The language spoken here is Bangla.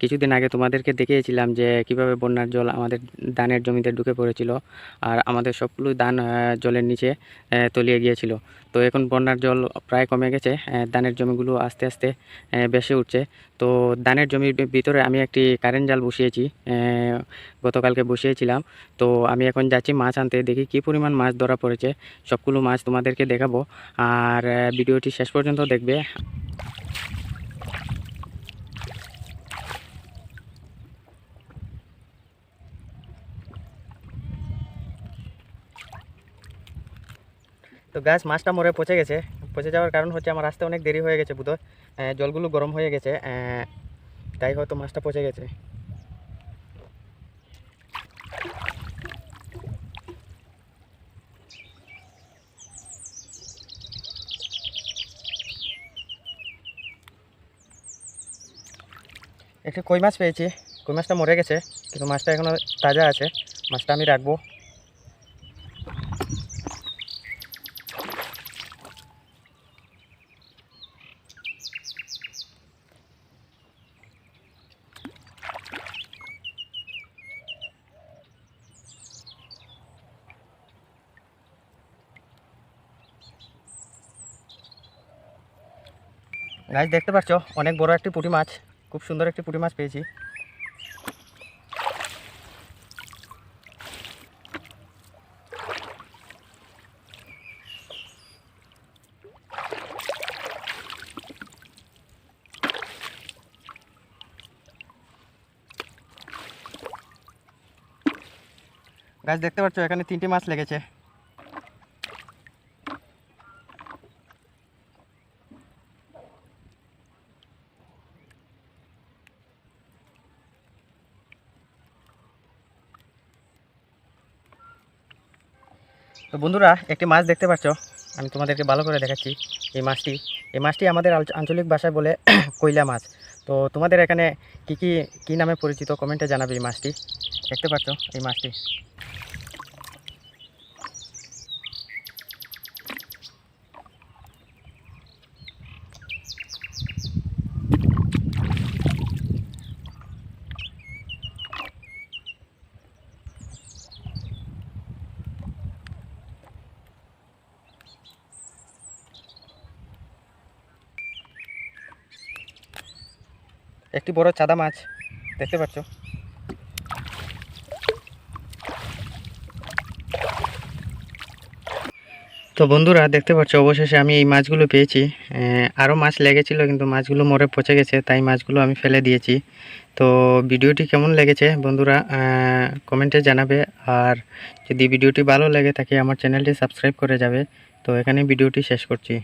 কিছুদিন আগে তোমাদেরকে দেখিয়েছিলাম যে কীভাবে বন্যার জল আমাদের ধানের জমিতে ঢুকে পড়েছিল আর আমাদের সবগুলো ধান জলের নিচে তলিয়ে গিয়েছিল। তো এখন বন্যার জল প্রায় কমে গেছে ধানের জমিগুলো আস্তে আস্তে বেসে উঠছে। তো ধানের জমির ভিতরে আমি একটি কারেন্ট জাল বসিয়েছি গতকালকে বসিয়েছিলাম। তো আমি এখন যাচ্ছি মাছ আনতে, দেখি কী পরিমাণ মাছ ধরা পড়েছে। সবগুলো মাছ তোমাদেরকে দেখাবো। আর ভিডিওটি শেষ পর্যন্ত দেখবে। তো গাছ মাছটা মরে পচে গেছে। পচে যাওয়ার কারণ হচ্ছে আমার আসতে অনেক দেরি হয়ে গেছে আহ, জলগুলো গরম হয়ে গেছে তাই হয়তো মাছটা পচে গেছে। একটি কই মাছ পেয়েছি? কই মাছটা মরে গেছে কিন্তু মাছটা এখনও তাজা আছে। মাছটা আমি রাখব। গাছ দেখতে পাচ্ছ? অনেক বড় একটি পুঁটি মাছ। খুব সুন্দর একটি পুঁটি মাছ পেয়েছি। গাছ দেখতে পাচ্ছ? এখানে তিনটি মাছ লেগেছে। তো বন্ধুরা, একটি মাছ দেখতে পাচ্ছ? আমি তোমাদেরকে ভালো করে দেখাচ্ছি এই মাছটি। এই মাছটি আমাদের আঞ্চলিক ভাষায় বলে কইলা মাছ। তো তোমাদের এখানে কি কি কি নামে পরিচিত? কমেন্টে জানাবে এই মাছটি। দেখতে পাচ্ছ এই মাছটি। একটি বড় চাদা মাছ, দেখতে পাচ্ছ? তো বন্ধুরা, দেখতে পাচ্ছ, অবশেষে আমি এই মাছগুলো পেয়েছি। আরও মাছ লেগেছিল, কিন্তু মাছগুলো মরে পচে গেছে, তাই মাছগুলো আমি ফেলে দিয়েছি। তো ভিডিওটি কেমন লেগেছে বন্ধুরা কমেন্টে জানাবে। আর যদি ভিডিওটি ভালো লাগে থাকে, আমার চ্যানেলটি সাবস্ক্রাইব করে যাবে। তো এখানে ভিডিওটি শেষ করছি।